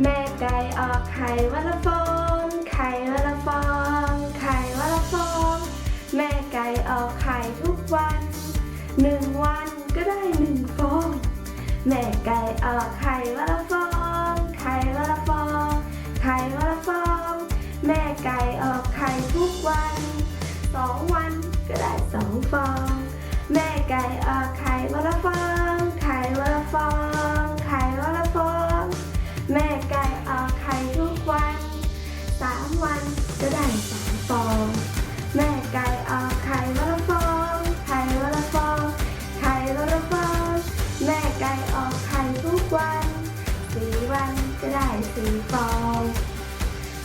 แม่ไก่ออกไข่วันละฟอง สีฟอง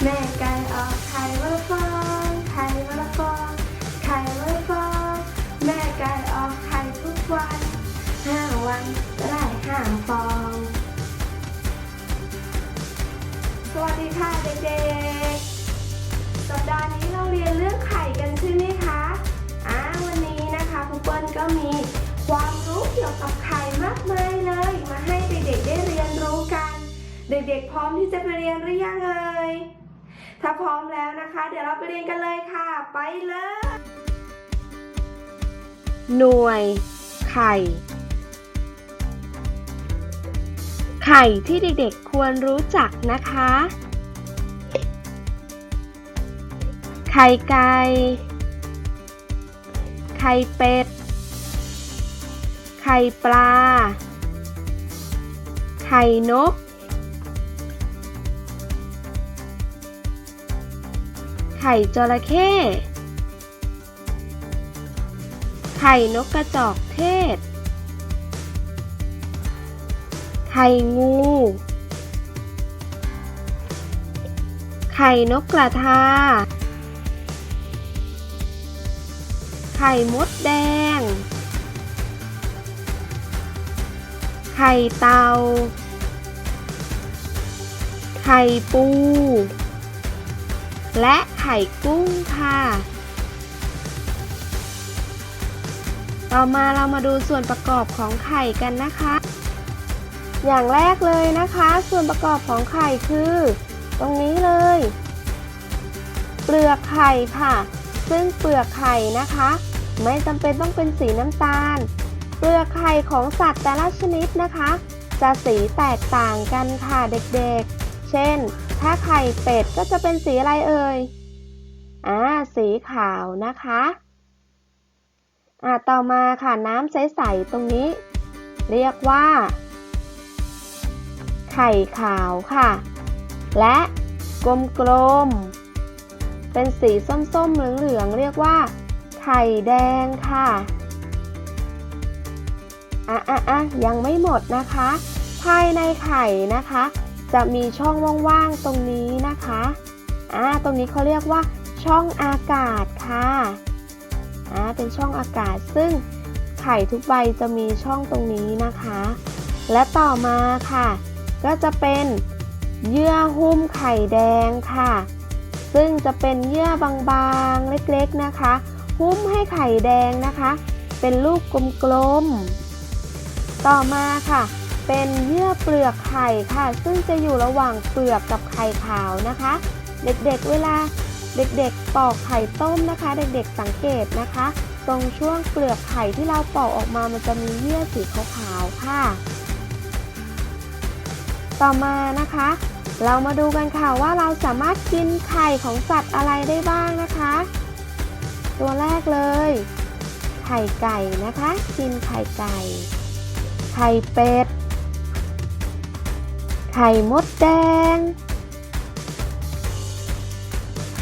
แม่ไก่ออกไข่วันละฟองไข่วันละฟองไข่วันละฟองแม่ไก่ออกไข่ทุกวันห้าวันก็ได้ห้าฟอง สวัสดีค่ะเด็กๆ สัปดาห์นี้เราเรียนเรื่องไข่กันใช่ไหมคะอ่าวันนี้นะคะครูเปิ้ลก็มีความรู้เกี่ยวกับไข่มากมายเลยมาให้ เด็กๆ พร้อมที่จะไปเรียนหรือยังเอ่ย ถ้าพร้อมแล้วนะคะ เดี๋ยวเราไปเรียนกันเลยค่ะ ไปเลย หน่วย ไข่ ไข่ที่เด็กๆควรรู้จักนะคะ ไข่ไก่ ไข่เป็ด ไข่ปลา ไข่นก ไข่จระเข้ ไข่นกกระจอกเทศ ไข่งู ไข่นกกระทา ไข่มดแดง ไข่เตา ไข่ปู และไข่กุ้งค่ะ ต่อมาเรามาดูส่วนประกอบของไข่กันนะคะ อย่างแรกเลยนะคะ ส่วนประกอบของไข่คือ ตรงนี้เลย เปลือกไข่ค่ะ ซึ่งเปลือกไข่นะคะ ไม่จำเป็นต้องเป็นสีน้ำตาล เปลือกไข่ของสัตว์แต่ละชนิดนะคะ จะสีแตกต่างกันค่ะเด็กๆ เช่น ถ้าไข่เป็ดก็จะเป็นสีอะไรเอ่ย อ่า สีขาวนะคะ อ่า ต่อมาค่ะน้ำใสๆตรงนี้ เรียกว่า ไข่ขาวค่ะ และกลมๆ เป็นสีส้มๆ เหลืองๆ เรียกว่า ไข่แดงค่ะ อะอะอะยังไม่หมดนะคะ ภายในไข่นะคะ จะมีช่องว่างๆตรงนี้นะคะอ่าตรงนี้เขาเรียกว่าช่องอากาศค่ะอ่าเป็นช่องอากาศซึ่งไข่ทุกใบจะมีช่องตรงนี้นะคะ และต่อมาค่ะ ก็จะเป็นเยื่อหุ้มไข่แดงค่ะ ซึ่งจะเป็นเยื่อบางๆเล็กๆนะคะ หุ้มให้ไข่แดงนะคะ เป็นลูกกลมๆต่อมาค่ะ เป็นเยื่อเปลือกไข่ค่ะ ซึ่งจะอยู่ระหว่างเปลือกกับไข่ขาวนะคะ เด็กๆเวลาเด็กๆปอกไข่ต้มนะคะ เด็กๆสังเกตนะคะ ตรงช่วงเปลือกไข่ที่เราปอกออกมามันจะมีเยื่อสีขาวๆค่ะ ต่อมานะคะ เรามาดูกันค่ะว่าเราสามารถกินไข่ของสัตว์อะไรได้บ้างนะคะ ตัวแรกเลย ไข่ไก่นะคะ กินไข่ไก่ ไข่เป็ด ไข่มดแดง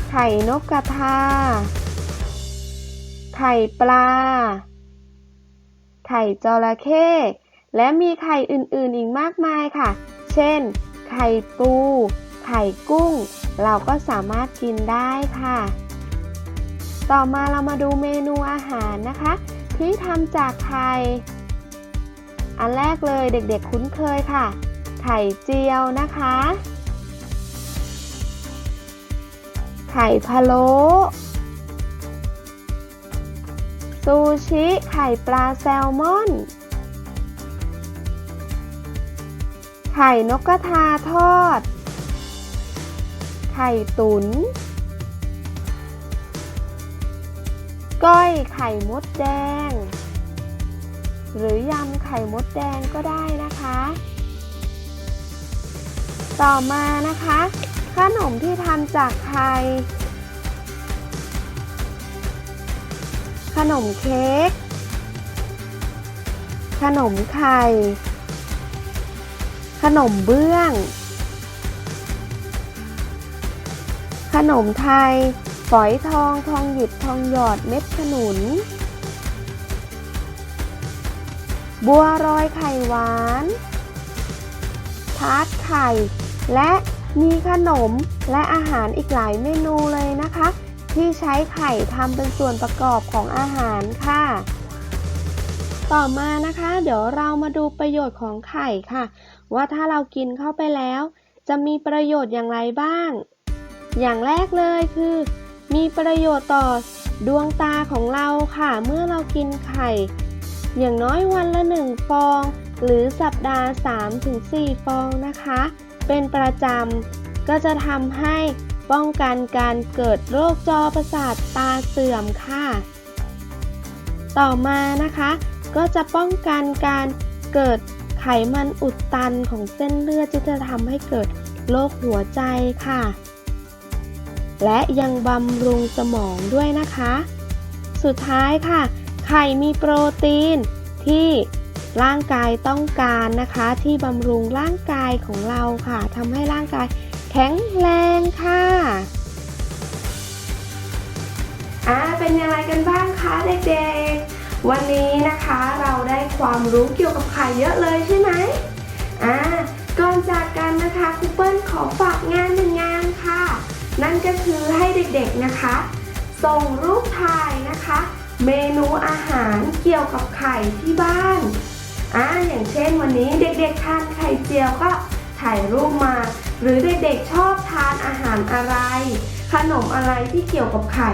ไข่นกกระทา ไข่ปลา ไข่จระเข้ และมีไข่อื่นๆอีกมากมายค่ะ เช่น ไข่ปู ไข่กุ้ง เราก็สามารถกินได้ค่ะ ต่อมาเรามาดูเมนูอาหารนะคะ ที่ทำจากไข่ อันแรกเลยเด็กๆคุ้นเคยค่ะ ไข่เจียวนะคะ ไข่พะโล้ซูชิ ไข่ปลาแซลมอน ไข่นกกระทาทอด ไข่ตุนก้อยไข่มดแดง หรือยำไข่มดแดงก็ได้นะคะ ต่อมานะคะขนมที่ทำจากไข่ขนมเค้ก ขนมไข่ ขนมเบื้อง ขนมไทย ฝอยทอง ทองหยิบ ทองหยอด เม็ดขนุน บัวรอยไข่หวาน ทาร์ต ไข่ และมีขนมและอาหารอีกหลายเมนูเลยนะคะ ที่ใช้ไข่ทำเป็นส่วนประกอบของอาหารค่ะ ต่อมานะคะ เดี๋ยวเรามาดูประโยชน์ของไข่ค่ะ ว่าถ้าเรากินเข้าไปแล้ว จะมีประโยชน์อย่างไรบ้าง อย่างแรกเลยคือ มีประโยชน์ต่อดวงตาของเราค่ะ เมื่อเรากินไข่ อย่างน้อยวันละ1ฟอง หรือสัปดาห์ 3-4 ฟองนะคะ เป็นประจำก็จะทำให้ป้องกันการเกิดโรคจอประสาทตาเสื่อมค่ะ ต่อมานะคะ ก็จะป้องกันการเกิดไขมันอุดตันของเส้นเลือดที่จะทำให้เกิดโรคหัวใจค่ะ และยังบำรุงสมองด้วยนะคะ สุดท้ายค่ะ ไข่มีโปรตีนที่ ร่างกายต้องการนะคะ ที่บำรุงร่างกายของเราค่ะทำให้ร่างกายแข็งแรงค่ะอ่าเป็นยังไงกันบ้างคะเด็กๆ วันนี้นะคะเราได้ความรู้เกี่ยวกับไข่เยอะเลยใช่ไหมอ่าก่อนจากกันนะคะครูเปิ้ลขอฝากงานหนึ่งงานค่ะ นั่นก็คือให้เด็กๆนะคะ ส่งรูปถ่ายนะคะ เมนูอาหารเกี่ยวกับไข่ที่บ้าน อ่าอย่างเช่นวันนี้เด็กๆทานไข่เจียวก็ถ่ายรูปมา หรือเด็กๆชอบทานอาหารอะไร ขนมอะไรที่เกี่ยวกับไข่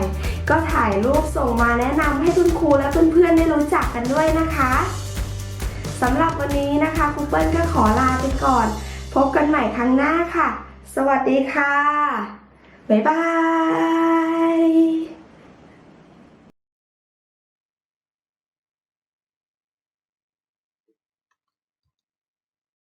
ก็ถ่ายรูปส่งมาแนะนำให้คุณครูและเพื่อนๆได้รู้จักกันด้วยนะคะสำหรับวันนี้นะคะครูเปิ้ลก็ขอลาไปก่อน พบกันใหม่ครั้งหน้าค่ะ สวัสดีค่ะ บ๊ายบาย